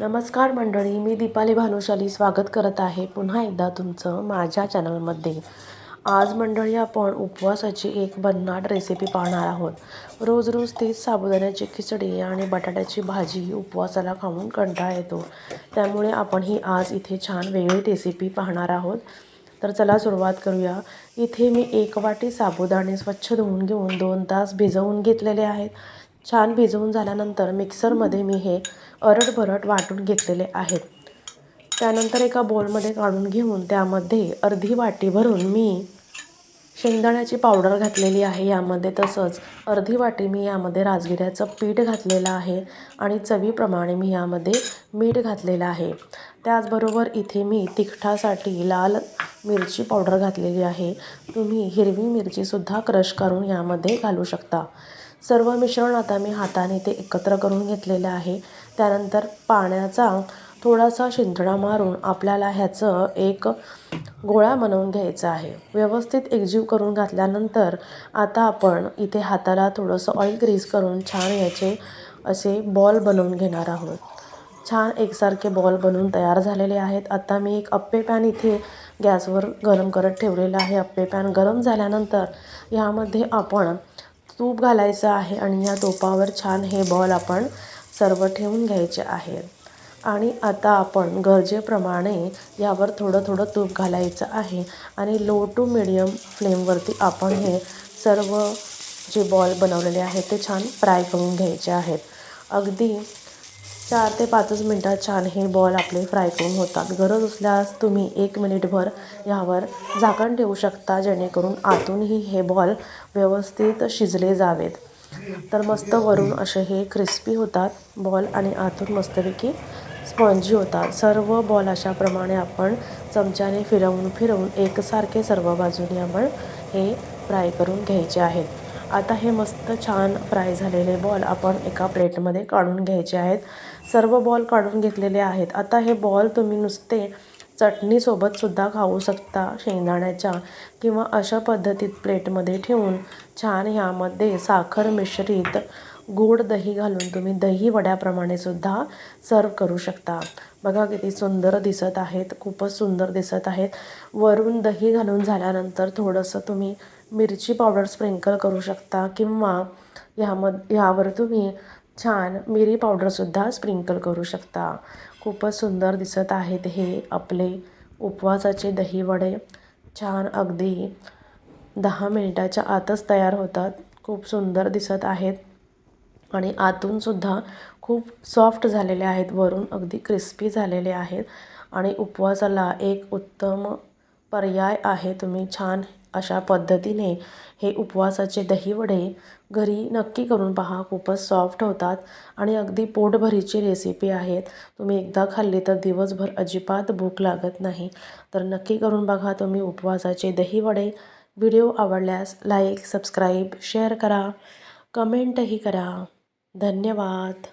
नमस्कार मंडळी मी दीपाली भानुशाली स्वागत करत आहे पुन्हा एकदा तुमचं माझ्या चॅनलमध्ये. आज मंडळी आपण उपवासाची एक भन्नाट रेसिपी पाहणार आहोत. रोज रोज तीच साबुदाण्याची खिचडी आणि बटाट्याची भाजी उपवासाला खाऊन कंटाळा येतो. त्यामुळे आपण ही आज इथे छान वेगळी रेसिपी पाहणार आहोत. तर चला सुरुवात करूया. इथे मी एक वाटी साबुदाणे स्वच्छ धुवून घेऊन दोन तास भिजवून घेतलेले आहेत. छान भिजवून झाल्यानंतर मिक्सरमध्ये मी हे अरट वाटून घेतलेले आहेत. त्यानंतर एका बोलमध्ये काढून घेऊन त्यामध्ये अर्धी वाटी भरून मी शेंगदाण्याची पावडर घातलेली आहे यामध्ये. तसंच अर्धी वाटी मी यामध्ये राजगिऱ्याचं पीठ घातलेलं आहे आणि चवीप्रमाणे मी यामध्ये मीठ घातलेलं आहे. त्याचबरोबर इथे मी तिखटासाठी लाल मिरची पावडर घातलेली आहे. तुम्ही हिरवी मिरचीसुद्धा क्रश करून यामध्ये घालू शकता. सर्व मिश्रण आता मी हाताने ते एकत्र करून घेतलेलं आहे. त्यानंतर पाण्याचा थोडासा शिंतडा मारून आपल्याला ह्याचं एक गोळा बनवून घ्यायचा आहे. व्यवस्थित एकजीव करून घातल्यानंतर आता आपण इथे हाताला थोडंसं ऑइल ग्रीस करून छान याचे असे बॉल बनवून घेणार आहोत. छान एकसारखे बॉल बनवून तयार झालेले आहेत. आता मी एक अप्पे पॅन इथे गॅसवर गरम करत ठेवलेलं आहे. अप्पे पॅन गरम झाल्यानंतर यामध्ये आपण तूप घालायचं आहे आणि या तुपावर छान हे बॉल आपण सर्व ठेवून घ्यायचे आहेत आणि आता आपण गरजेप्रमाणे यावर थोडं थोडं तूप घालायचं आहे आणि लो टू मिडियम फ्लेमवरती आपण हे सर्व जे बॉल बनवलेले आहेत ते छान फ्राय करून घ्यायचे आहेत. अगदी चार ते पाचच मिनटात छान हे बॉल आपले फ्राय करून होतात. गरज असल्यास तुम्ही एक मिनिटभर यावर झाकण ठेवू शकता जेणेकरून आतूनही हे बॉल व्यवस्थित शिजले जावेत. तर मस्त वरून असे हे क्रिस्पी होतात बॉल आणि आतून मस्तपैकी स्पॉन्जी होतात. सर्व बॉल अशाप्रमाणे आपण चमच्याने फिरवून फिरवून एकसारखे सर्व बाजूने आपण हे फ्राय करून घ्यायचे आहेत. आता हे मस्त छान फ्राय झालेले बॉल आपण एका प्लेटमध्ये काढून घ्यायचे आहेत. सर्व बॉल काढून घेतलेले आहेत. आता हे बॉल तुम्ही नुसते चटणीसोबतसुद्धा खाऊ शकता शेंगदाण्याच्या किंवा अशा पद्धतीत प्लेटमध्ये ठेवून छान ह्यामध्ये साखर मिश्रित गोड दही घालून तुम्ही दही वड्याप्रमाणे सुद्धा सर्व करू शकता. बघा किती सुंदर दिसत आहेत खूपच सुंदर दिसत आहेत. वरून दही घालून झाल्यानंतर थोडंसं तुम्ही मिरची पावडर स्प्रिंकल करू शकता किंवा ह्यामध ह्यावर तुम्ही छान मिरी पावडरसुद्धा स्प्रिंकल करू शकता. खूपच सुंदर दिसत आहेत हे आपले उपवासाचे दही वडे. छान अगदी दहा मिनिटाच्या आतच तयार होतात. खूप सुंदर दिसत आहेत. आणि आतूनसुद्धा खूप सॉफ्ट झालेले आहेत वरून अगदी क्रिस्पी झालेले आहेत. आणि उपवासाला एक उत्तम पर्याय आहे तुम्ही छान अशा पद्धतीने हे उपवासाचे दहीवडे घरी नक्की करून पहा खूपच सॉफ्ट होतात आणि अगदी पोटभरीची रेसिपी आहेत. तुम्ही एकदा खाल्ली तर दिवसभर अजिबात भूक लागत नाही. तर नक्की करून बघा तुम्ही उपवासाचे दहीवडे. व्हिडिओ आवडल्यास लाईक सबस्क्राईब शेअर करा. कमेंटही करा. धन्यवाद.